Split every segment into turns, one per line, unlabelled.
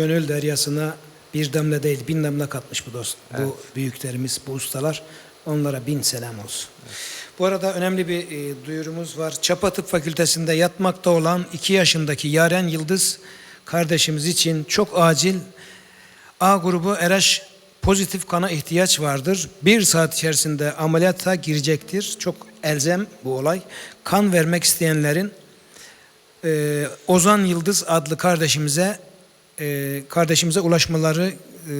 gönül deryasına bir damla değil bin damla katmış bu dost. Bu büyüklerimiz, bu ustalar. Onlara bin selam olsun. Bu arada önemli bir e, duyurumuz var. Çapa Tıp Fakültesi'nde yatmakta olan 2 yaşındaki Yaren Yıldız kardeşimiz için çok acil A grubu RH pozitif kana ihtiyaç vardır. Bir saat içerisinde ameliyata girecektir. Çok elzem bu olay. Kan vermek isteyenlerin e, Ozan Yıldız adlı kardeşimize e, kardeşimize ulaşmaları e,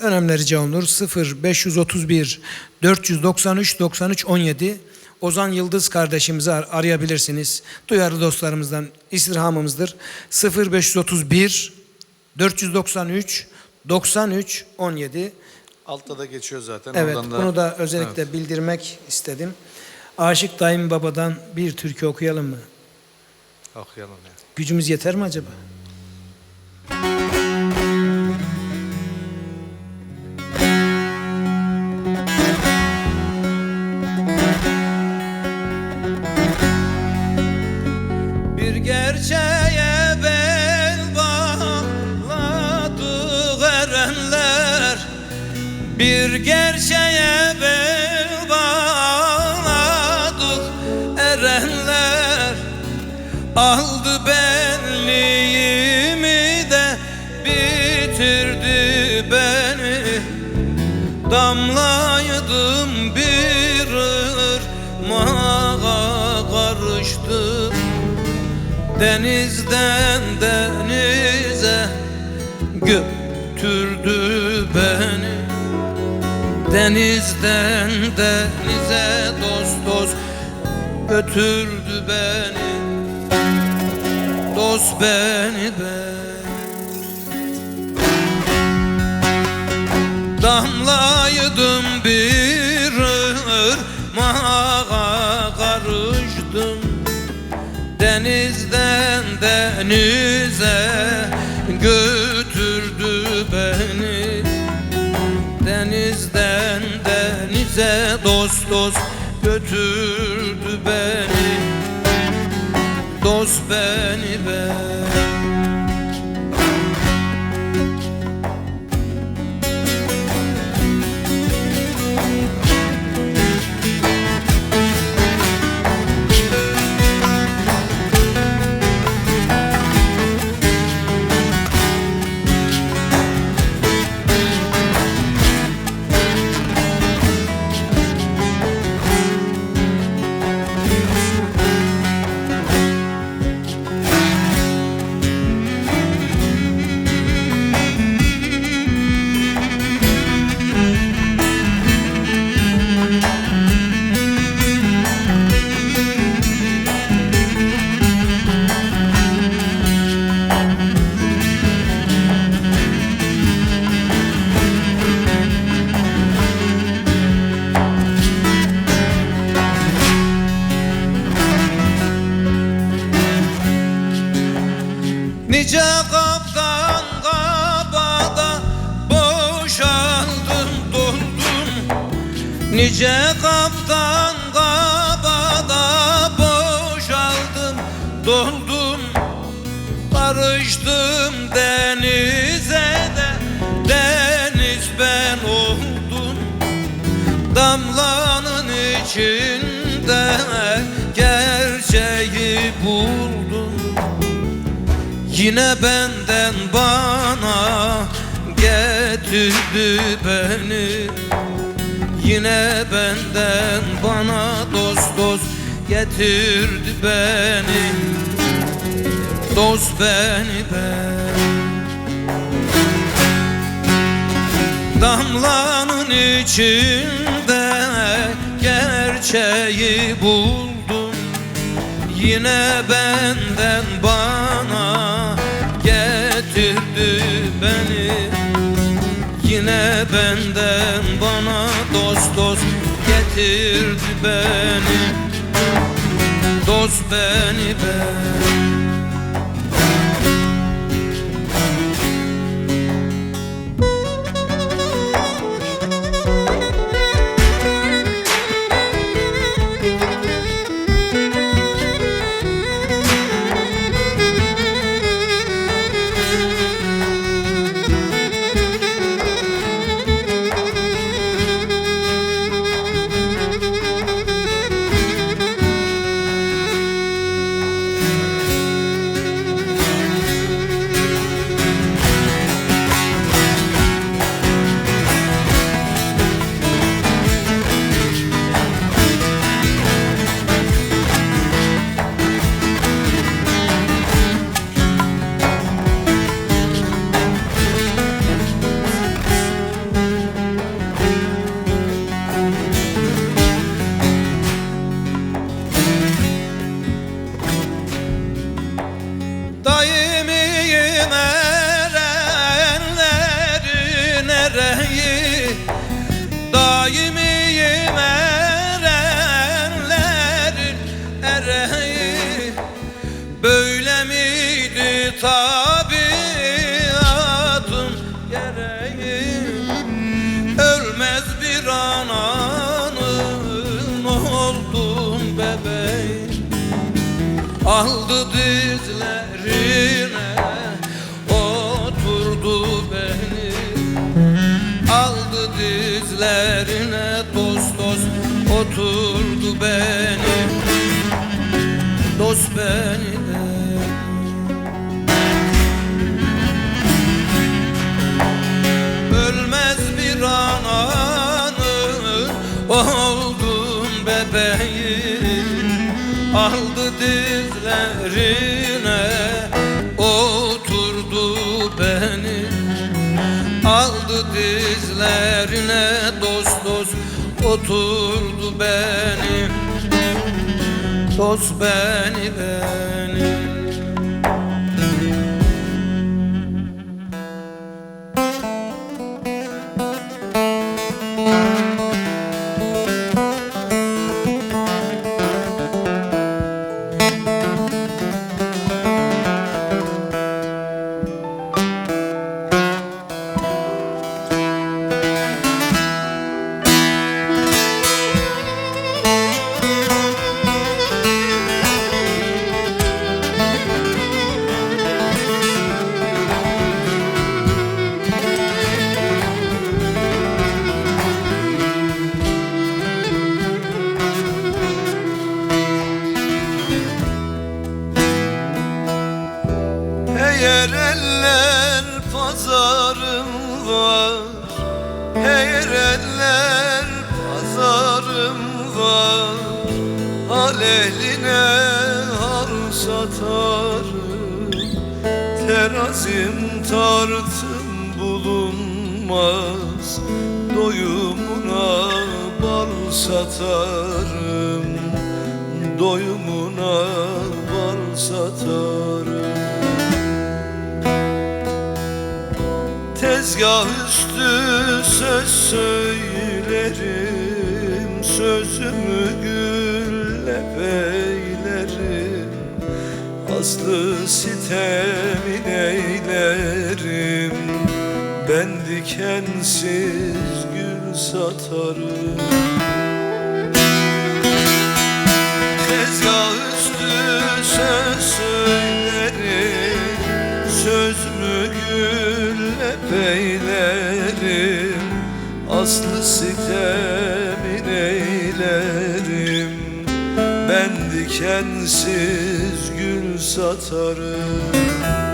önemli rica olunur. 0 531 493 93 17 Ozan Yıldız kardeşimizi ar- arayabilirsiniz. Duyarlı dostlarımızdan istirhamımızdır. 0 531 493 93 17
Altta da geçiyor zaten.
Evet,
da...
bunu da özellikle bildirmek istedim. Aşık Daim Baba'dan bir türkü okuyalım mı?
Okuyalım ya.
Gücümüz yeter mi acaba? Bir bitirdi beni. Damlaydım bir ırmağa karıştım Denizden denize götürdü beni. Denizden denize dost dost götürdü beni. Dost beni beni Damlaydım bir ırmağa karıştım. Denizden denize götürdü beni. Denizden denize dost dost götürdü beni. Dost beni beni Nice kaptan kabada boşaldım doldum Nice kaptan kabada boşaldım doldum Karıştım denize de deniz ben oldum. Damlanın içinde Yine benden bana getirdi beni. Yine benden bana dost dost getirdi beni. Dost beni beni Damlanın içinde gerçeği buldum. Yine benden bana beni. Yine benden bana dost dost getirdi beni. Dost beni beni Daim oturdu beni Dost beni. De Ölmez bir ananın oldum bebeğim. Aldı dizlerine oturdu beni. Aldı dizlerine dost oturdu beni. Dost beni beni
Terazim tartım bulunmaz Doyumuna bal satarım. Doyumuna bal satarım. Tezgah üstü söz söylerim Sözümü gülle beylerim Aslı sitemin eylerim. Ben dikensiz gül satarım. Tezgah üstü söz söylerim. Sözümü gülle beylerim. Aslı sitemin eylerim. Ben dikensiz gül satarım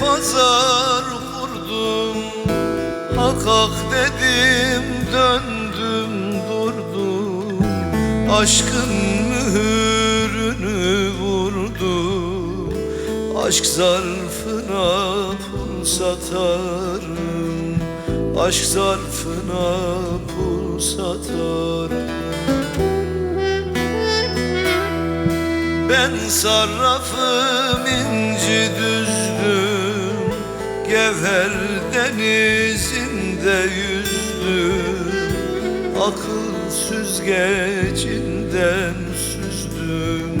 pazar kurdum. Hak hak dedim döndüm durdum. Aşkın mühürünü vurdum. Aşk zarfına pul satarım. Aşk zarfına pul satarım. Ben sarrafım inci düzdüm Gevher denizinde yüzdüm Akıl süzgecinden süzdüm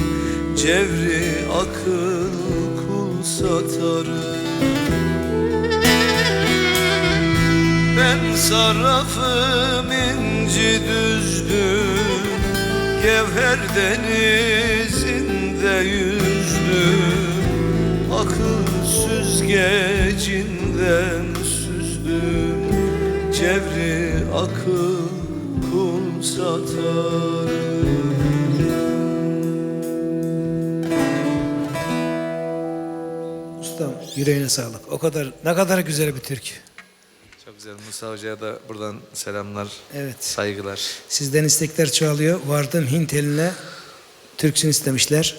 Cevri akıl kul satarım Ben sarrafım inci düzdüm Gevher denizinde yüzdüm. Akıl süzgecinden süzdüm Cevri akıl kul satarım
Ustam yüreğine sağlık. O kadar ne kadar güzel bir türkü.
Çok güzel. Musa Hoca'ya da buradan selamlar,
Evet.
saygılar.
Sizden istekler çoğalıyor. Vardım Hint eline Türksün istemişler.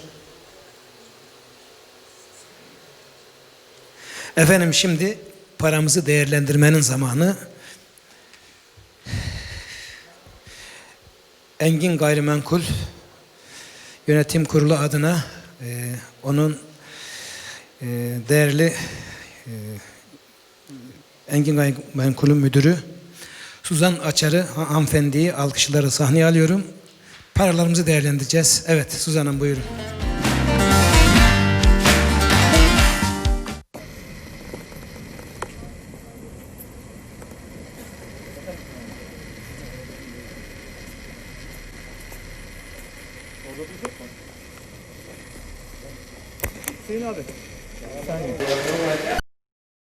Efendim şimdi paramızı değerlendirmenin zamanı. Engin Gayrimenkul Yönetim Kurulu adına e, onun e, değerli e, Engin Gayrimenkul'ün müdürü Suzan Açar'ı ha- hanımefendiyi alkışları sahneye alıyorum. Paralarımızı değerlendireceğiz. Evet Suzan Hanım buyurun.